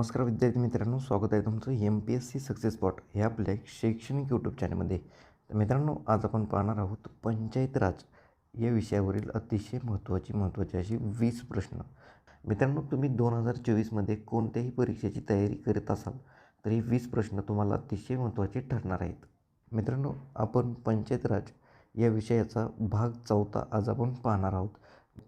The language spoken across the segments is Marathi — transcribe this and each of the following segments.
नमस्कार विद्यार्थी मित्रांनो स्वागत आहे तुमचं M P S C success spot हे आपल्या शैक्षणिक यूट्यूब चॅनलमध्ये तर मित्रांनो आज आपण पाहणार आहोत पंचायत राज या विषयावरील अतिशय महत्त्वाची महत्त्वाची अशी वीस प्रश्न. मित्रांनो तुम्ही दोन हजार चोवीसमध्ये कोणत्याही परीक्षेची तयारी करत असाल तर हे वीस प्रश्न तुम्हाला अतिशय महत्त्वाचे ठरणार आहेत. मित्रांनो आपण पंचायत राज या विषयाचा भाग चौथा आज आपण पाहणार आहोत.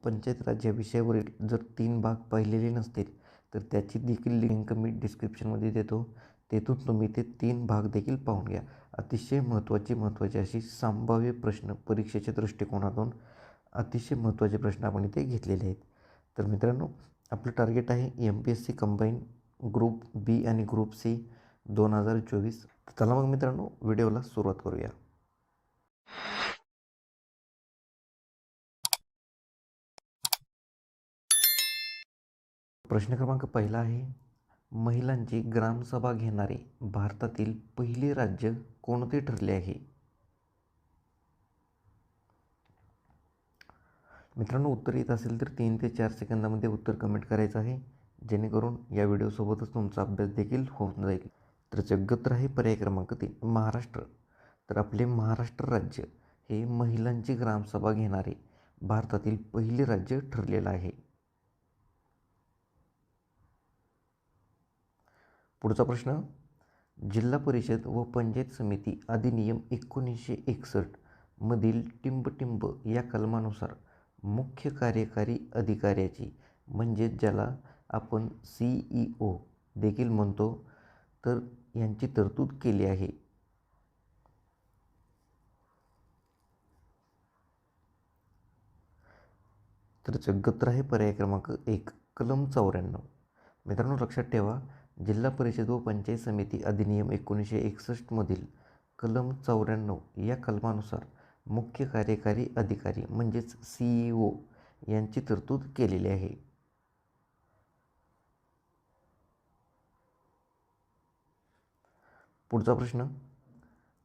पंचायत राज या विषयावरील जर तीन भाग पाहिलेले नसतील तर त्याची देखील लिंक मी डिस्क्रिप्शनमध्ये देतो. तेथून तुम्ही ते तीन भाग देखील पाहून घ्या. अतिशय महत्त्वाची महत्त्वाची अशी संभाव्य प्रश्न परीक्षेच्या दृष्टिकोनातून अतिशय महत्त्वाचे प्रश्न आपण इथे घेतलेले आहेत. तर मित्रांनो आपलं टार्गेट आहे M P S C combine group B आणि ग्रुप सी दोन हजार चोवीस. चला मग मित्रांनो व्हिडिओला सुरुवात करूया. प्रश्न क्रमांक पहिला आहे महिलांची ग्रामसभा घेणारे भारतातील पहिले राज्य कोणते ठरले आहे? मित्रांनो उत्तर येत असेल तर तीन ते चार सेकंदामध्ये उत्तर कमेंट करायचं आहे. जेणेकरून या व्हिडिओसोबतच तुमचा अभ्यास देखील होऊन जाईल. तर जगत्र आहे पर्याय क्रमांक तीन महाराष्ट्र. तर आपले महाराष्ट्र राज्य हे महिलांची ग्रामसभा घेणारे भारतातील पहिले राज्य ठरलेलं आहे. पुढचा प्रश्न. जिल्हा परिषद व पंचायत समिती अधिनियम एकोणीसशे एकसष्ट मधील टिंबटिंब या कलमानुसार मुख्य कार्यकारी अधिकाऱ्याची म्हणजे ज्याला आपण सी ई ओ देखील म्हणतो तर यांची तरतूद केली आहे. तर जगत्र आहे पर्याय क्रमांक एक कलम चौऱ्याण्णव. मित्रांनो लक्षात ठेवा जिल्हा परिषद व पंचायत समिती अधिनियम एकोणीसशे एकसष्टमधील कलम चौऱ्याण्णव या कलमानुसार मुख्य कार्यकारी अधिकारी म्हणजेच सी ई ओ यांची तरतूद केलेली आहे. पुढचा प्रश्न.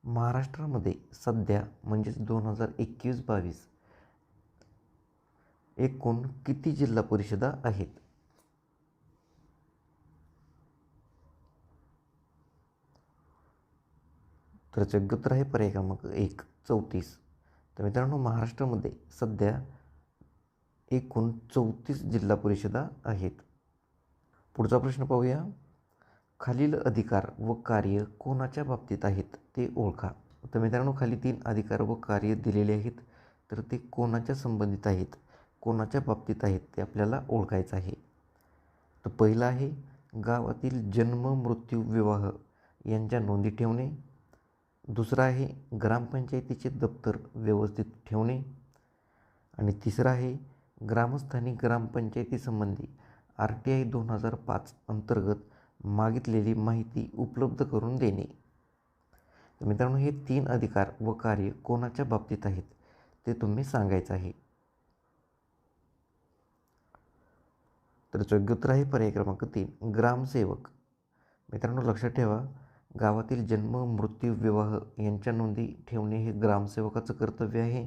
महाराष्ट्रामध्ये सध्या म्हणजेच दोन हजार एकवीस बावीस एकूण किती जिल्हा परिषदा आहेत? तर जगत्र आहे पर्याय क्रमांक एक चौतीस. तर मित्रांनो महाराष्ट्रामध्ये सध्या एकूण चौतीस जिल्हा परिषदा आहेत. पुढचा प्रश्न पाहूया. खालील अधिकार व कार्य कोणाच्या बाबतीत आहेत ते ओळखा. तर मित्रांनो खाली तीन अधिकार व कार्य दिलेले आहेत. तर ते कोणाच्या संबंधित आहेत? कोणाच्या बाबतीत आहेत ते आपल्याला ओळखायचं आहे. तर पहिलं आहे गावातील जन्म मृत्यू विवाह यांच्या नोंदी ठेवणे. दुसरं आहे ग्रामपंचायतीचे दप्तर व्यवस्थित ठेवणे. आणि तिसरं आहे ग्रामस्थानी ग्रामपंचायतीसंबंधी आर टी आय दोन हजार पाच अंतर्गत मागितलेली माहिती उपलब्ध करून देणे. तर मित्रांनो हे तीन अधिकार व कार्य कोणाच्या बाबतीत आहेत ते तुम्ही सांगायचं आहे. तर योग्य उत्तर आहे पर्याय क्रमांक तीन ग्रामसेवक. मित्रांनो लक्षात ठेवा गावातील जन्म मृत्यू विवाह यांच्या नोंदी ठेवणे हे ग्रामसेवकाचं कर्तव्य आहे.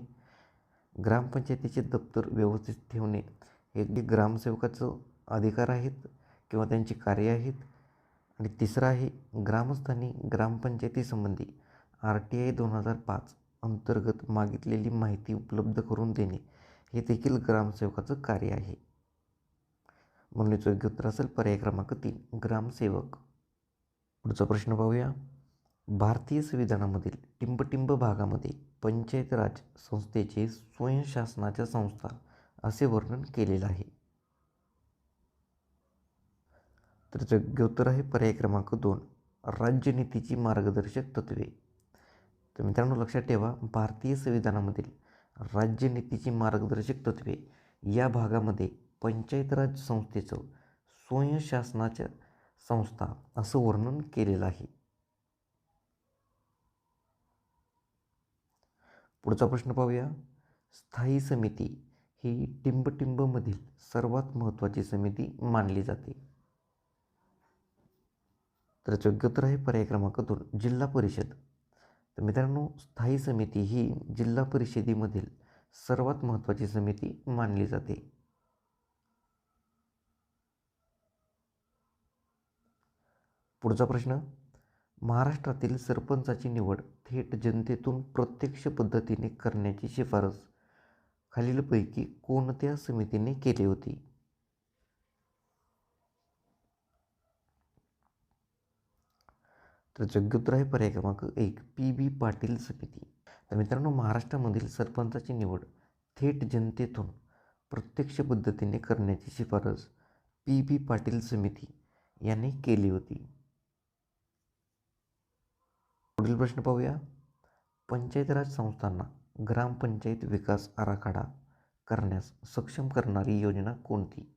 ग्रामपंचायतीचे दप्तर व्यवस्थित ठेवणे हे ग्रामसेवकाचं अधिकार आहेत किंवा त्यांची कार्य आहेत. आणि तिसरं आहे ग्रामस्थानी ग्रामपंचायतीसंबंधी आर टी आय दोन हजार पाच अंतर्गत मागितलेली माहिती उपलब्ध करून देणे हे देखील ग्रामसेवकाचं कार्य आहे. म्हणून योग्य उत्तर असेल पर्याय क्रमांक तीन ग्रामसेवक पुढचा प्रश्न पाहूया. भारतीय संविधानामधील टिंबटिंब भागामध्ये पंचायत राज संस्थेचे स्वयंशासनाच्या संस्था असे वर्णन केलेलं आहे. तर योग्योत्तर आहे पर्याय क्रमांक दोन राज्यनीतीची मार्गदर्शक तत्वे. तर मित्रांनो लक्षात ठेवा भारतीय संविधानामधील राज्यनीतीची मार्गदर्शक तत्वे या भागामध्ये पंचायत राज संस्थेचं स्वयंशासनाच्या संस्था असं वर्णन केलेलं आहे. पुढचा प्रश्न पाहूया. स्थायी समिती ही टिंबटिंबमधील सर्वात महत्त्वाची समिती मानली जाते. तर योग्योत्तर आहे पर्याय क्रमांक दोन जिल्हा परिषद. तर मित्रांनो स्थायी समिती ही जिल्हा परिषदेमधील सर्वात महत्त्वाची समिती मानली जाते. पुढचा प्रश्न. महाराष्ट्रातील सरपंचाची निवड थेट जनतेतून प्रत्यक्ष पद्धतीने करण्याची शिफारस. खालीलपैकी कोणत्या समितीने केली होती? तर योग्य आहे पर्याय क्रमांक एक पी बी पाटील समिती. तर मित्रांनो महाराष्ट्रामधील सरपंचाची निवड थेट जनतेतून प्रत्यक्ष पद्धतीने करण्याची शिफारस पी बी पाटील समिती यांनी केली होती. पुढील प्रश्न पाहूया. पंचायत राज संस्थांना ग्रामपंचायत विकास आराखडा करण्यास सक्षम करणारी योजना कोणती?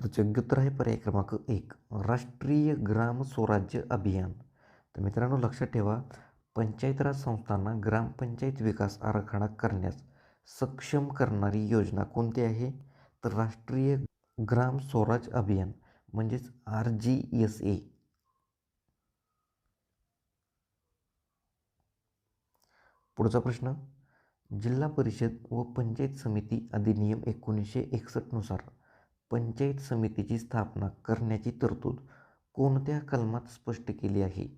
तर योग्य उत्तर आहे पर्याय क्रमांक एक राष्ट्रीय ग्राम स्वराज्य अभियान. तर मित्रांनो लक्षात ठेवा पंचायत राज संस्थांना ग्रामपंचायत विकास आराखडा करण्यास सक्षम करणारी योजना कोणती आहे? तर राष्ट्रीय ग्राम स्वराज अभियान. म्हणजेच आर जी एस ए. पुढचा प्रश्न जिल्हा परिषद व पंचायत समिती अधिनियम एकोणीसशे एकसष्टनुसार पंचायत समितीची स्थापना करण्याची तरतूद कोणत्या कलमात स्पष्ट केली आहे?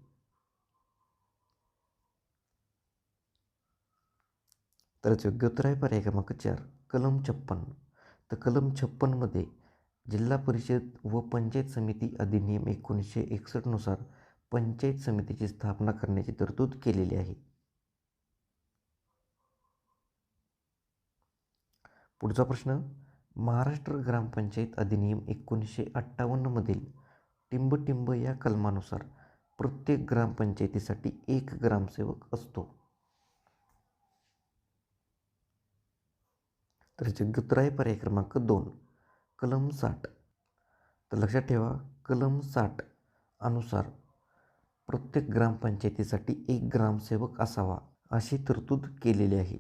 तर योग्य उत्तर आहे पर्याय क्रमांक चार कलम छप्पन. तर कलम छप्पनमध्ये जिल्हा परिषद व पंचायत समिती अधिनियम एकोणीसशे एकसष्टनुसार पंचायत समितीची स्थापना करण्याची तरतूद केलेली आहे. पुढचा प्रश्न महाराष्ट्र ग्रामपंचायत अधिनियम एकोणीसशे अठ्ठावन्नमधील टिंबटिंब या कलमानुसार प्रत्येक ग्रामपंचायतीसाठी एक ग्रामसेवक असतो. तर जगतराय पर्याय क्रमांक दोन कलम साठ तर लक्षात ठेवा कलम साठ अनुसार प्रत्येक ग्रामपंचायतीसाठी एक ग्रामसेवक असावा अशी तरतूद केलेली आहे.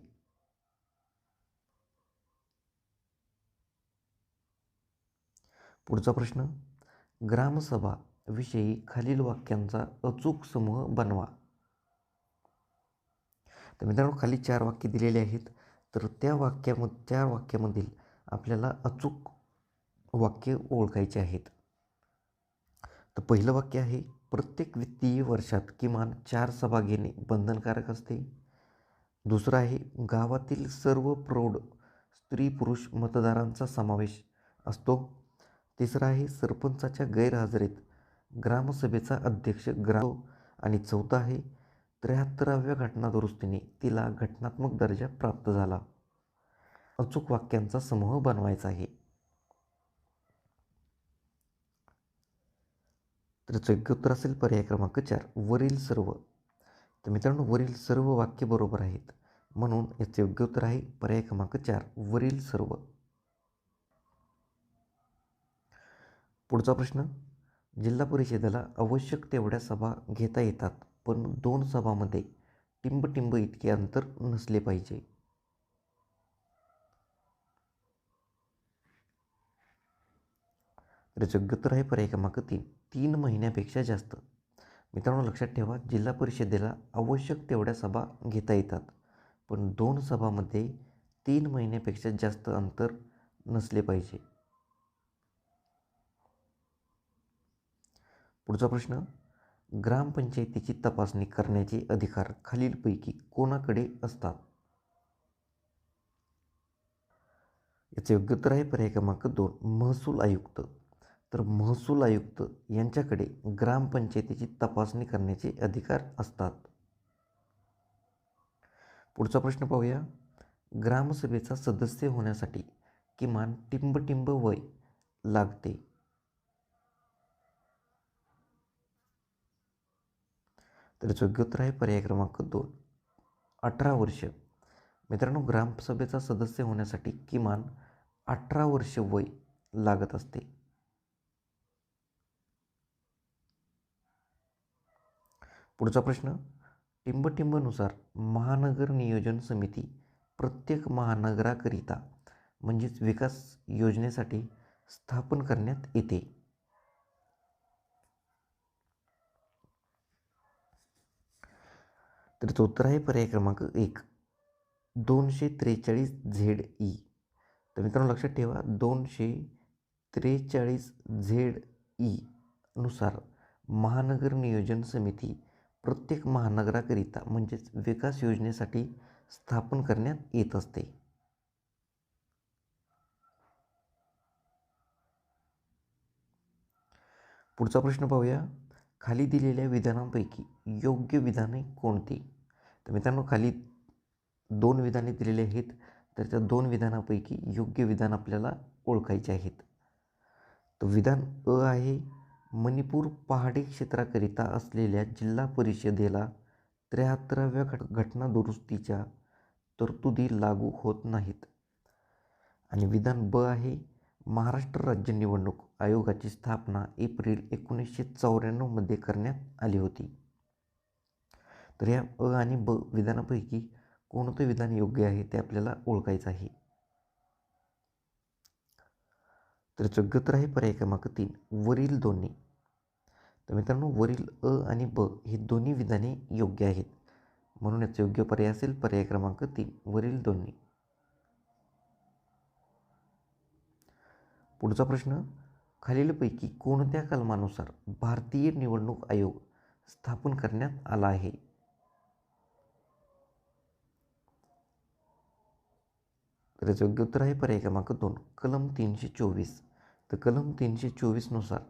पुढचा प्रश्न ग्रामसभा विषयी खालील वाक्यांचा अचूक समूह बनवा. तर मित्रांनो खाली चार वाक्य दिलेले आहेत तर त्या वाक्याम चार वाक्यामधील आपल्याला अचूक वाक्य ओळखायचे आहेत. तर पहिलं वाक्य आहे प्रत्येक वित्तीय वर्षात किमान चार सभा घेणे बंधनकारक असते. दुसरं आहे गावातील सर्व प्रौढ स्त्री पुरुष मतदारांचा समावेश असतो. तिसरा आहे सरपंचाच्या गैरहजेरीत ग्रामसभेचा अध्यक्ष ग्राम आणि चौथा आहे त्र्याहत्तराव्या घटना दुरुस्तीने तिला घटनात्मक दर्जा प्राप्त झाला. अचूक वाक्यांचा समूह बनवायचा आहे. तर योग्य उत्तर असेल पर्याय क्रमांक चार वरील सर्व. तर मित्रांनो वरील सर्व वाक्य बरोबर आहेत. म्हणून याचे योग्य उत्तर आहे पर्याय क्रमांक चार वरील सर्व. पुढचा प्रश्न जिल्हा परिषदेला आवश्यक तेवढ्या सभा घेता येतात पण दोन सभामध्ये टिंबटिंब इतके अंतर नसले पाहिजे. तर योग्य उत्तर आहे पर्याय क्रमांक तीन. तीन महिन्यापेक्षा जास्त. मित्रांनो लक्षात ठेवा जिल्हा परिषदेला आवश्यक तेवढ्या सभा घेता येतात. पण दोन सभामध्ये तीन महिन्यापेक्षा जास्त अंतर नसले पाहिजे. पुढचा प्रश्न ग्रामपंचायतीची तपासणी करण्याचे अधिकार खालीलपैकी कोणाकडे असतात? याचं योग्य उत्तर आहे पर्याय क्रमांक दोन महसूल आयुक्त. तर महसूल आयुक्त यांच्याकडे ग्रामपंचायतीची तपासणी करण्याचे अधिकार असतात. पुढचा प्रश्न पाहूया. ग्रामसभेचा सदस्य होण्यासाठी किमान टिंबटिंब वय लागते. तर योग्य उत्तर आहे पर्याय क्रमांक दोन. अठरा वर्ष. मित्रांनो ग्रामसभेचा सदस्य होण्यासाठी किमान अठरा वर्ष वय लागत असते. पुढचा प्रश्न. टिंबटिंबनुसार महानगर नियोजन समिती प्रत्येक महानगराकरिता म्हणजेच विकास योजनेसाठी स्थापन करण्यात येते. तर उत्तर आहे पर्याय क्रमांक एक. दोनशे त्रेचाळीस झेड ई. तर मित्रांनो लक्षात ठेवा दोनशे त्रेचाळीस झेड ई नुसार महानगर नियोजन समिती प्रत्येक महानगराकरिता म्हणजेच विकास योजनेसाठी स्थापन करण्यात येत असते. पुढचा प्रश्न पाहूया. खाली दिलेल्या विधानांपैकी योग्य विधाने कोणती? तर मित्रांनो खाली दोन विधाने दिलेली आहेत तर त्या दोन विधानापैकी योग्य विधान आपल्याला ओळखायचे आहेत. तर विधान अ आहे मणिपूर पहाडी क्षेत्राकरिता असलेल्या जिल्हा परिषदेला त्र्याहत्तराव्या घट घटना दुरुस्तीच्या तरतुदी लागू होत नाहीत. आणि विधान ब आहे महाराष्ट्र राज्य निवडणूक आयोगाची स्थापना एप्रिल एकोणीसशे चौऱ्याण्णवमध्ये करण्यात आली होती. तर या अ आणि ब विधानापैकी कोणतं विधान योग्य आहे ते आपल्याला ओळखायचं आहे. तर योग्य आहे पर्याय क्रमांक तीन वरील दोन्ही. तर मित्रांनो वरील अ आणि ब ही दोन्ही विधाने योग्य आहेत. म्हणून याचा योग्य पर्याय असेल पर्याय क्रमांक तीन वरील दोन्ही. पुढचा प्रश्न खालीलपैकी कोणत्या कलमानुसार भारतीय निवडणूक आयोग स्थापन करण्यात आला आहे? तर याचं योग्य उत्तर आहे पर्याय क्रमांक दोन कलम तीनशे चोवीस. तर कलम तीनशे चोवीसनुसार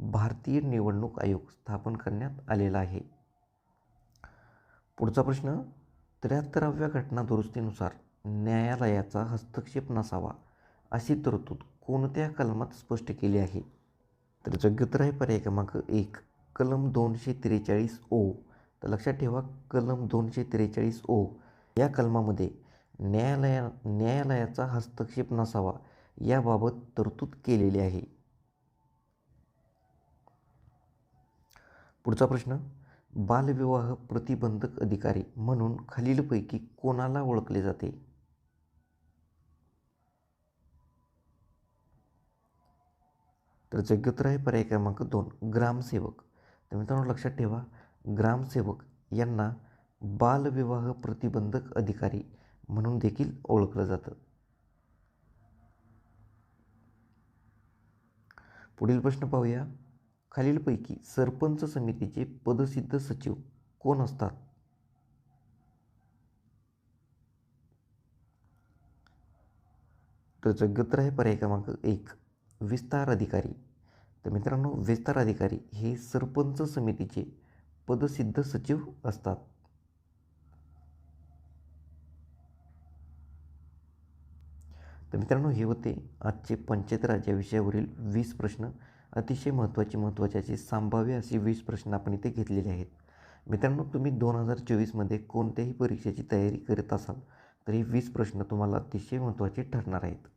भारतीय निवडणूक आयोग स्थापन करण्यात आलेला आहे. पुढचा प्रश्न त्र्याहत्तराव्या घटना दुरुस्तीनुसार न्यायालयाचा हस्तक्षेप नसावा अशी तरतूद कोणत्या कलमात स्पष्ट केली आहे? तर योग्य आहे पर्याय क्रमांक एक कलम दोनशे त्रेचाळीस ओ. तर लक्षात ठेवा कलम दोनशे त्रेचाळीस ओ या कलमामध्ये न्यायालया न्यायालयाचा हस्तक्षेप नसावा याबाबत तरतूद केलेली आहे. पुढचा प्रश्न बालविवाह प्रतिबंधक अधिकारी म्हणून खालीलपैकी कोणाला ओळखले जाते? तर योग्य उत्तर आहे पर्याय क्रमांक दोन ग्रामसेवक. तर मित्रांनो लक्षात ठेवा ग्रामसेवक यांना बालविवाह प्रतिबंधक अधिकारी म्हणून देखील ओळखलं जातं. पुढील प्रश्न पाहूया. खालीलपैकी सरपंच समितीचे पदसिद्ध सचिव कोण असतात? तर जगत्र आहे पर्याय क्रमांक एक विस्तार अधिकारी. तर मित्रांनो विस्तार अधिकारी हे सरपंच समितीचे पदसिद्ध सचिव असतात. तर मित्रांनो हे होते आजचे पंचायत राज या विषयावरील वीस प्रश्न. अतिशय महत्त्वाची महत्त्वाची अशी संभाव्य असे वीस प्रश्न आपण इथे घेतलेले आहेत. मित्रांनो तुम्ही दोन हजार चोवीसमध्ये कोणत्याही परीक्षेची तयारी करत असाल तर हे वीस प्रश्न तुम्हाला अतिशय महत्त्वाचे ठरणार आहेत.